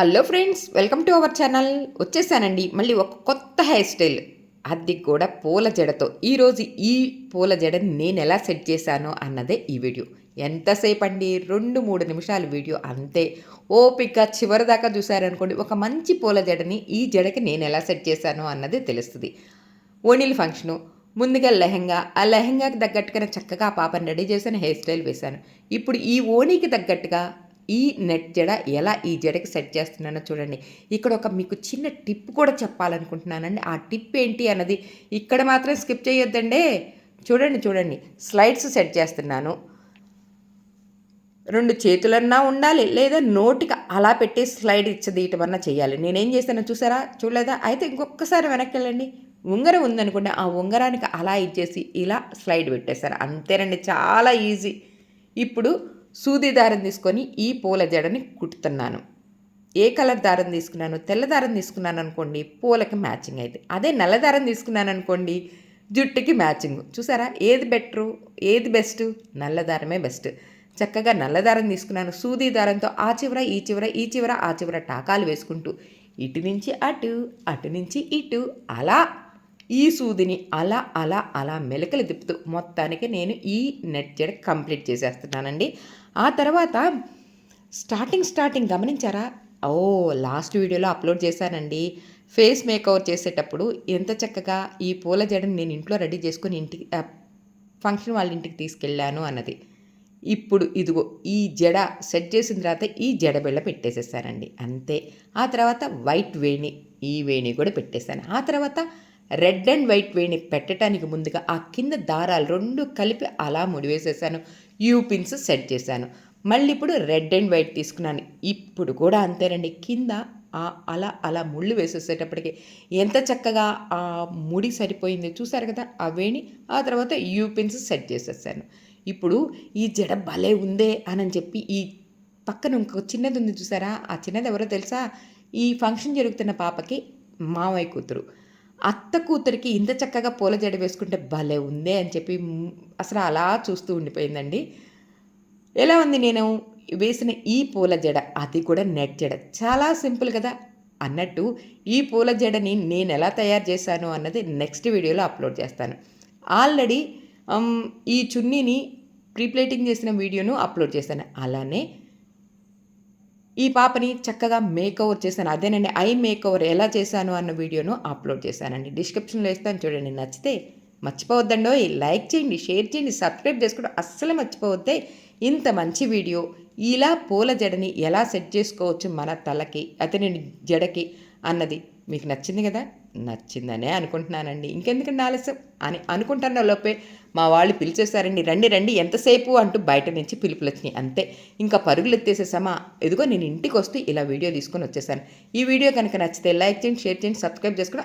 Hello friends welcome to our channel. వచ్చేసానండి మళ్ళీ ఒక కొత్త హెయిర్ స్టైల్. అది కూడా పూల జడతో. ఈరోజు ఈ పూల జడని నేను ఎలా సెట్ చేశానో అన్నదే ఈ వీడియో. ఎంతసేపు అండి రెండు మూడు నిమిషాల వీడియో అంతే. ఓపిక చివరి దాకా చూసారనుకోండి ఒక మంచి పూల జడని ఈ జడకి నేను ఎలా సెట్ చేశానో అన్నది తెలుస్తుంది. ఓణిల్ ఫంక్షను. ముందుగా లెహంగా. ఆ లెహంగాకి తగ్గట్టుగా చక్కగా పాపను పాపని రెడీ చేసిన హెయిర్ స్టైల్ వేశాను. ఇప్పుడు ఈ ఓణీకి తగ్గట్టుగా ఈ నెట్ జడ ఎలా ఈ జడకి సెట్ చేస్తున్నానో చూడండి. ఇక్కడ ఒక మీకు చిన్న టిప్ కూడా చెప్పాలనుకుంటున్నానండి. ఆ టిప్ ఏంటి అన్నది ఇక్కడ మాత్రం స్కిప్ చేయొద్దండి. చూడండి చూడండి. స్లైడ్స్ సెట్ చేస్తున్నాను. రెండు చేతులన్నా ఉండాలి లేదా నోటికి అలా పెట్టి స్లైడ్ ఇచ్చదీయటమన్నా చేయాలి. నేనేం చేశానో చూసారా? చూడలేదా? అయితే ఇంకొకసారి వెనక్కి వెళ్ళండి. ఉంగరం ఉందనుకోండి ఆ ఉంగరానికి అలా ఇచ్చేసి ఇలా స్లైడ్ పెట్టేశారు. అంతేనండి చాలా ఈజీ. ఇప్పుడు సూది దారం తీసుకొని ఈ పూల జడని కుట్టుతున్నాను. ఏ కలర్ దారం తీసుకున్నాను తెల్ల దారం తీసుకున్నాను అనుకోండి పూలకి మ్యాచింగ్ అయితే. అదే నల్ల దారం తీసుకున్నాను అనుకోండి జుట్టుకి మ్యాచింగ్. చూసారా? ఏది బెటరు? ఏది బెస్ట్? నల్ల దారమే బెస్ట్. చక్కగా నల్ల దారం తీసుకున్నాను సూది దారంతో ఆ చివర ఈ చివర ఈ చివర ఆ చివర టాకాలు వేసుకుంటూ ఇటు నుంచి అటు అటు నుంచి ఇటు అలా ఈ సూదిని అలా అలా అలా మెలకలు తిప్పుతూ మొత్తానికి నేను ఈ నెట్ జడ కంప్లీట్ చేసేస్తున్నానండి. ఆ తర్వాత స్టార్టింగ్ స్టార్టింగ్ గమనించారా? ఓ లాస్ట్ వీడియోలో అప్లోడ్ చేశానండి. ఫేస్ మేకవర్ చేసేటప్పుడు ఎంత చక్కగా ఈ పూల జడని నేను ఇంట్లో రెడీ చేసుకుని ఇంటికి ఫంక్షన్ వాళ్ళ ఇంటికి తీసుకెళ్ళాను అన్నది. ఇప్పుడు ఇదిగో ఈ జడ సెట్ చేసిన తర్వాత ఈ జడ బిళ్ళ పెట్టేసేసానండి. అంతే. ఆ తర్వాత వైట్ వేణి ఈ వేణి కూడా పెట్టేశాను. ఆ తర్వాత రెడ్ అండ్ వైట్ వేణి పెట్టడానికి ముందుగా ఆ కింద దారాలు రెండు కలిపి అలా ముడివేసేసాను. యూ పిన్స్ సెట్ చేశాను. మళ్ళీ ఇప్పుడు రెడ్ అండ్ వైట్ తీసుకున్నాను. ఇప్పుడు కూడా అంతేనండి. కింద అలా అలా ముళ్ళు వేసేసేటప్పటికి ఎంత చక్కగా ఆ ముడి సరిపోయింది చూసారు కదా ఆ వేణి? ఆ తర్వాత యూ పిన్స్ సెట్ చేసేసాను. ఇప్పుడు ఈ జడ భలే ఉందే అని చెప్పి ఈ పక్కన ఇంకొక చిన్నది ఉంది చూసారా? ఆ చిన్నది ఎవరో తెలుసా? ఈ ఫంక్షన్ జరుగుతున్న పాపకి మావయ్య కూతురు. అత్త కూతురికి ఇంత చక్కగా పూల జడ వేసుకుంటే భలే ఉందే అని చెప్పి అసలు అలా చూస్తూ ఉండిపోయిందండి. ఎలా ఉంది నేను? వేసిన ఈ పూల జడ అది కూడా నెట్ జడ. చాలా సింపుల్ కదా? అన్నట్టు ఈ పూల జడని నేను ఎలా తయారు చేశాను అన్నది నెక్స్ట్ వీడియోలో అప్లోడ్ చేస్తాను. ఆల్రెడీ ఈ చున్నీని ప్రీప్లేటింగ్ చేసిన వీడియోను అప్లోడ్ చేశాను. అలానే ఈ పాపని చక్కగా మేకఓవర్ చేశాను. అదేనండి ఐ మేకఓవర్ ఎలా చేశాను అన్న వీడియోను అప్లోడ్ చేశానండి. డిస్క్రిప్షన్లో వేస్తాను చూడండి. నచ్చితే మర్చిపోవద్దండో. లైక్ చేయండి షేర్ చేయండి సబ్స్క్రైబ్ చేసుకోవడం అస్సలు మర్చిపోవద్దే. ఇంత మంచి వీడియో. ఇలా పూల జడని ఎలా సెట్ చేసుకోవచ్చు మన తలకి అతని జడకి అన్నది మీకు నచ్చింది కదా? నచ్చిందనే అనుకుంటున్నానండి. ఇంకెందుకండి ఆలస్యం? అని అనుకుంటున్న లోపే మా వాళ్ళు పిలిచేశారండి రండి రండి ఎంతసేపు? అంటూ బయట నుంచి పిలుపులు వచ్చినాయి. అంతే. ఇంకా పరుగులు ఎత్తేసేసామా? ఎదుగో నేను ఇంటికి వస్తూ ఇలా వీడియో తీసుకొని వచ్చేసాను. ఈ వీడియో కనుక నచ్చితే లైక్ చేయండి షేర్ చేయండి సబ్స్క్రైబ్ చేసుకుని